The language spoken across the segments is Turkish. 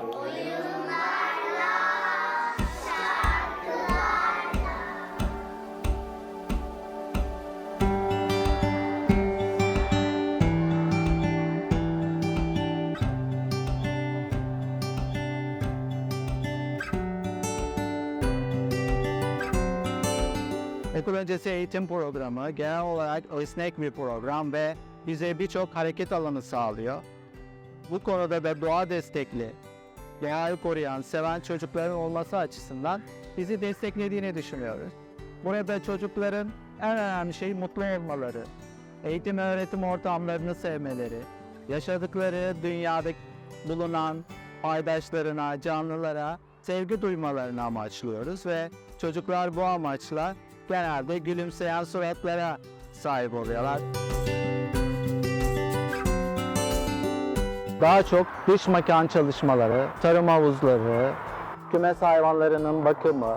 Okul öncesi eğitim programı genel olarak esnek bir program ve bize birçok hareket alanı sağlıyor. Bu konuda da doğa destekli, doğayı koruyan, seven çocukların olması açısından bizi desteklediğini düşünüyoruz. Burada çocukların en önemli şey mutlu olmaları, eğitim öğretim ortamlarını sevmeleri, yaşadıkları dünyada bulunan paydaşlarına, canlılara sevgi duymalarını amaçlıyoruz ve çocuklar bu amaçla genelde gülümseyen suratlara sahip oluyorlar. Daha çok dış mekan çalışmaları, tarım havuzları, kümes hayvanlarının bakımı,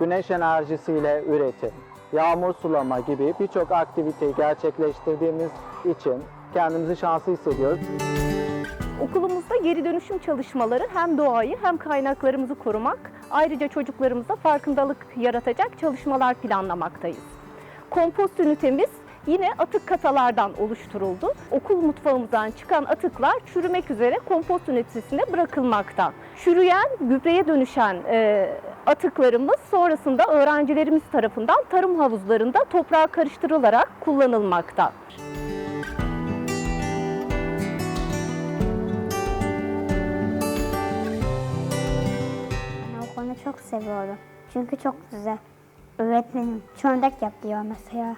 güneş enerjisiyle üretim, yağmur sulama gibi birçok aktiviteyi gerçekleştirdiğimiz için kendimizi şanslı hissediyoruz. Okulumuzda geri dönüşüm çalışmaları hem doğayı hem kaynaklarımızı korumak, ayrıca çocuklarımıza farkındalık yaratacak çalışmalar planlamaktayız. Kompost ünitemiz yine atık kasalardan oluşturuldu. Okul mutfağımızdan çıkan atıklar çürümek üzere kompost ünitesine bırakılmakta. Çürüyen, gübreye dönüşen e, atıklarımız sonrasında öğrencilerimiz tarafından tarım havuzlarında toprağa karıştırılarak kullanılmakta. Ben o konuyu çok seviyorum. Çünkü çok güzel. Öğretmenim çömlek yap diyor mesela.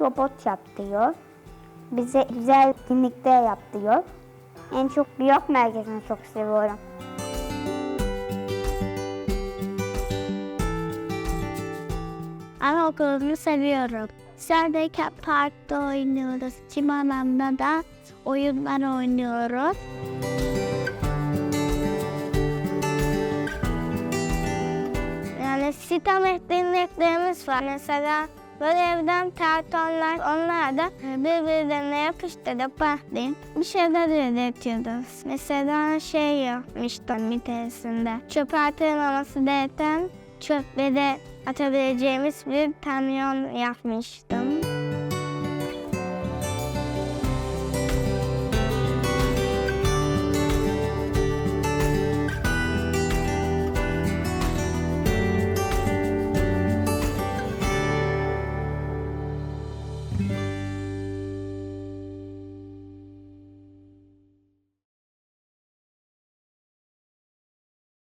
Robot yap diyor. Bize güzel etkinlikler yap diyor. En çok biyok merkezini çok seviyorum. Anaokulunu seviyorum. Dışarıdayken parkta oynuyoruz. Çim alanda da oyunlar oynuyoruz. Yani sitem etkinliklerimiz var. Mesela böyle evden kartonlar, onlar da birbirlerine yapıştırıp bahsedeyim. Bir şeyler üretiyoruz. Mesela şey yapmıştım bir keresinde. Çöp atılmaması gereken çöpleri atabileceğimiz bir kamyon yapmıştım.